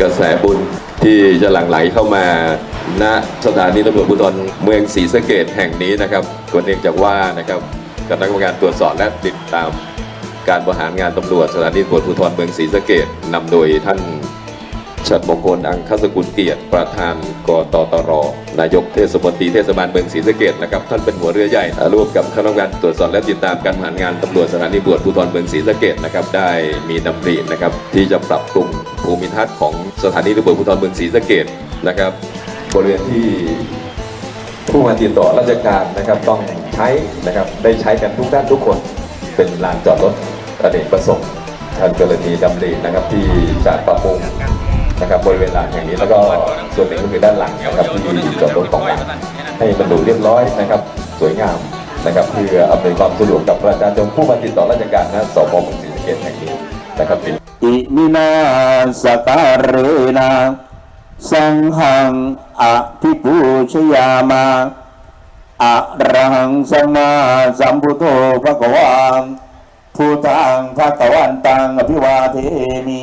กระแสบุญที่จะหลั่งไหลเข้ามาณสถานีตำรวจภูธรเมืองศรีสะเกดแห่งนี้นะครับก็เนื่องจากว่านะครับคณะกรรมการตรวจสอบและติดตามการบริหารงานตำรวจสถานีตำรวจภูธรเมืองศรีสะเกดนำโดยท่าน ชัดมงคลอังคสกุลเกียรติประธานกตตร นายกเทศมนตรีเทศบาลเมืองศรีสะเกดนะครับท่านเป็นหัวเรือใหญ่ร่วมกับคณะกรรมการตรวจสอบและติดตามการบริหารงานตำรวจสถานีตรวจภูธรเมืองศรีสะเกดนะครับได้มีดำรินะครับที่จะปรับปรุงภูมิทัศน์ของสถานีตำรวจภูธรเมืองศรีสะเกดนะครับบริเวณที่ผู้มาติดต่อราชการนะครับต้องใช้นะครับได้ใช้กันทุกด้านทุกคนเป็นลานจอดรถอเนกประสงค์ท่านก็เลยมีดำรินะครับที่จะปรับปรุง นะครับบริเวณลานแห่งนี้แล้วก็ส่วนหนึ่งก็คือด้านหลังนะครับที่จอดรถของลานให้มันดูเรียบร้อยนะครับ สวยงามนะครับเพื่ออำนวยความสะดวกกับประชาชนผู้มาติดต่อราชการนะสพเมืองศรีสะเกษแห่งนี้นะครับเป็นอิมินาสการเรนะสังหังอภิปูชยามาอะระหังสัมมาสัมพุทโธภะคะวาพุทธังภะคะวันตังอภิวาเทมิ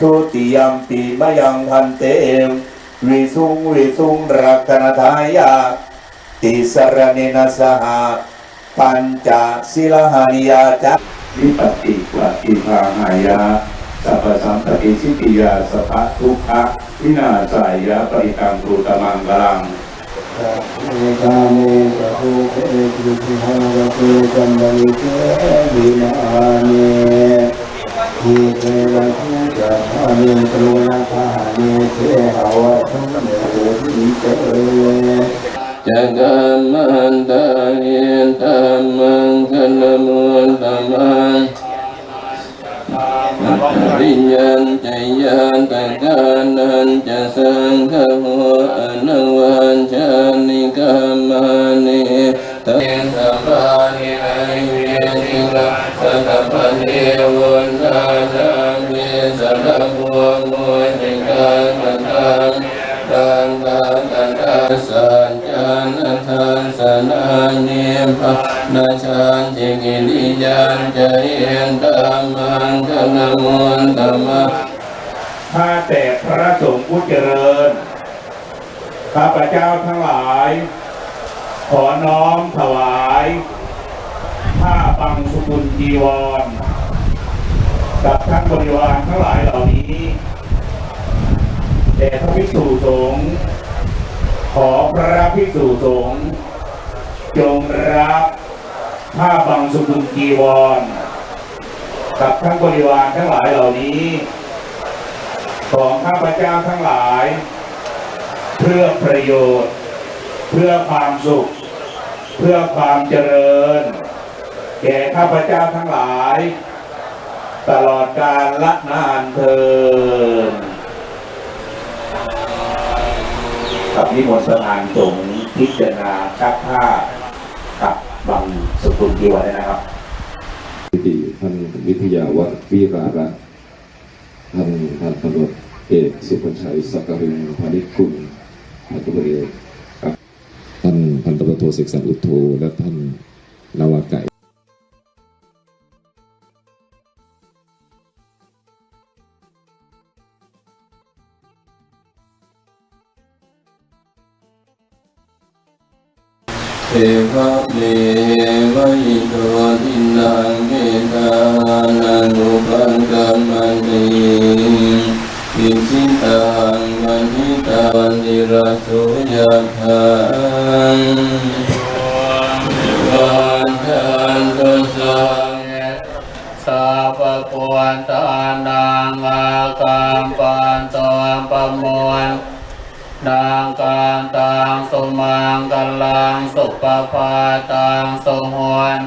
ทุติยมปีมยังพันเตวิสุงวิสุงรักนทายาติสรเนนะสหปัญจศิลหานิยาจาวิปติปฏิภาหายาสัพพสัมปติสิกิยาสภะทุกขะวินาศายะปริกังตูตมังกลังกาเมกะโภเกตุสิหารเตจันดาลิเกวินาเนทีเทระ ทุจะพาเนตรุณพาเนเทหาวะทั้งเมติเตจักรมันตาเยนธรรมังคันมุนตมังริยันจยันตกานันจะสังฆโมอนุวันชานิกามานิตเตสัม ยันจะเห็นธรรมังคณมุนตมะข้าแต่พระสงฆ์ผู้เจริญ ข้าพเจ้าทั้งหลาย ขอน้อมถวายผ้าปังสุกุลจีวร กับท่านบริวารทั้งหลายเหล่านี้แด่พระภิกษุสงฆ์ขอพระภิกษุสงฆ์จงรับ ผ้าบังสุกุลจีวร กับทั้งบริวารทั้งหลายเหล่านี้ ของข้าพเจ้าทั้งหลาย เพื่อประโยชน์ เพื่อความสุข เพื่อความเจริญ แก่ข้าพเจ้าทั้งหลาย ตลอดกาลละนานเทินกับนิมนต์ประธานสงฆ์พิจารณาชักผ้ากับบาง กุลจีวรด้วยนะครับที่ท่านวิทยาวัฒน์วิราระท่านท่านตำรวจเอกสุภชัยสักการินพานิกุลพันตำรวจเอกครับท่านพันตำรวจโทเสกสรรอุทโธและท่าน เทวะเมวะอิโตทินังเมตานังอุปังกัมมันติอิสิตังมันทิตังนิราสุยะทังวันทันตุสังสัพพะปวนตานังอากัมปันตวปมวล นางการตังสมังกัลังสุปปาตังสมหวน